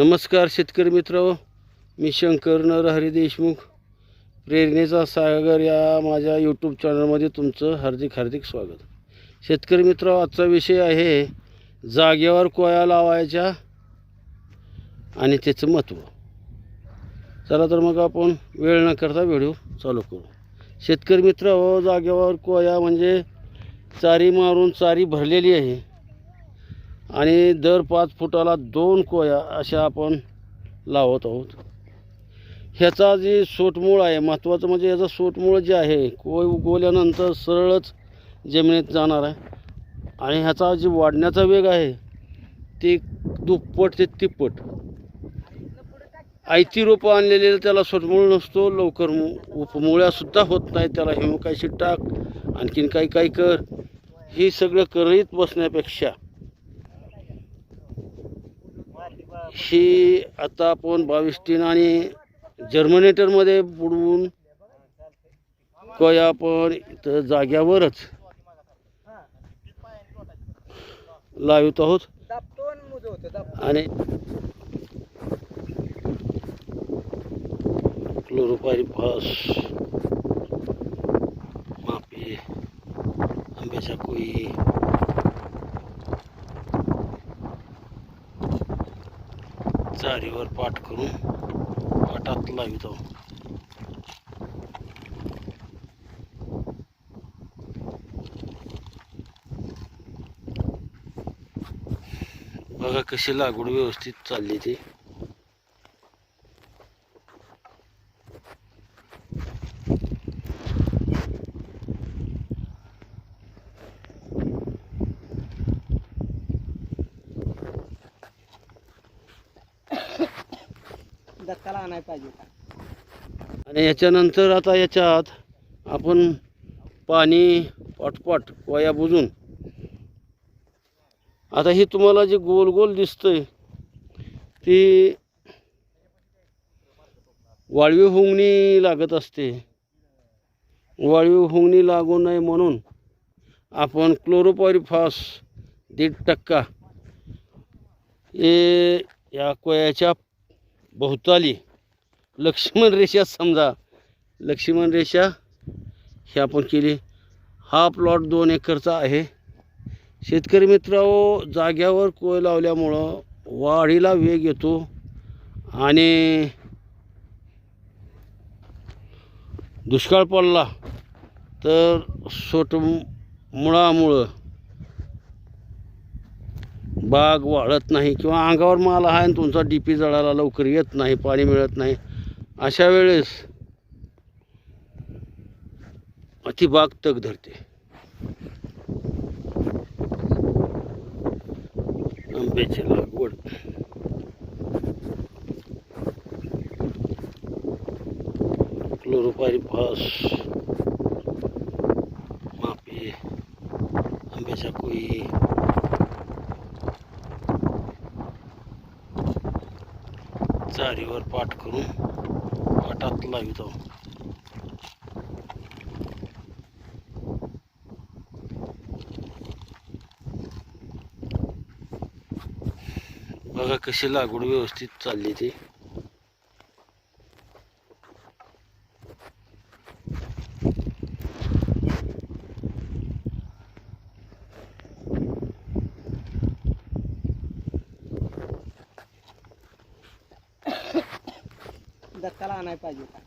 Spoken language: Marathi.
नमस्कार शेतकरी मित्र. मी शंकर नरहरी देशमुख. प्रेरणेचा सागर या माझ्या यूट्यूब चॅनलमध्ये तुमचं हार्दिक हार्दिक स्वागत. शेतकरी मित्र आजचा विषय आहे जागेवर कोया लावायच्या आणि त्याचं महत्त्व चला तर मग आपण वेळ न करता व्हिडिओ चालू करू. शेतकरी मित्र हो जागेवर कोया म्हणजे चारी मारून चारी भरलेली आहे. आणि दर पाच फुटाला दोन कोया अशा आपण लावत आहोत. ह्याचा जे सोटमूळ आहे महत्त्वाचं म्हणजे याचं सोटमूळ जे आहे कोय उगवल्यानंतर सरळच जमिनीत जाणार आहे. आणि ह्याचा जे वाढण्याचा वेग आहे ते दुप्पट ते तिप्पट. आयती रोपं आणलेले त्याला सोटमूळ नसतो लवकर मु- उपमुळ्यासुद्धा होत नाही त्याला हिमकायशी टाक आणखीन काही काही कर. ही सगळं करीत बसण्यापेक्षा ही आता आपण बावीस टीन आणि जर्मनेटरमध्ये बुडवून कोया आपण इथं जाग्यावरच लावित आहोत. आणि क्लोरोपायरिफॉस मापे आंब्याच्या कोई गाडीवर पाठ करून पाठात लावितो बघा कशी लागवड व्यवस्थित चालली ती. दत्ताला आणायला पाहिजे आणि याच्यानंतर आता याच्यात आपण पाणी पटपट कोया बुजून. आता ही तुम्हाला जे गोल गोल दिसतंय ती वाळवी हुंगणी लागत असते. वाळवी हुंगणी लागू नये म्हणून आपण क्लोरोपॉरिफॉस दीड टक्का हे या कोयाच्या भोवताली लक्ष्मण रेषा समजा. लक्ष्मण रेषा ही आपण केली. हा प्लॉट दोन एकरचा आहे. शेतकरी मित्रांनो जाग्यावर कोय लावल्यामुळं वाढीला वेग येतो. आणि दुष्काळ पडला तर सोट मुळामुळं बाग वाढत नाही किंवा अंगावर माल आहे आणि तुमचा डी पी जळाला लवकर येत नाही पाणी मिळत नाही. अशा वेळेस ती बाग तग धरते. आंब्याची लागवड. क्लोरोपायरिफॉस मापे. आंब्याच्या कोई. चारीवर पाठ करून पाठात लावितो बघा कशी लागवड व्यवस्थित चालली ती. दत्ताला आणायला पाहिजे होता.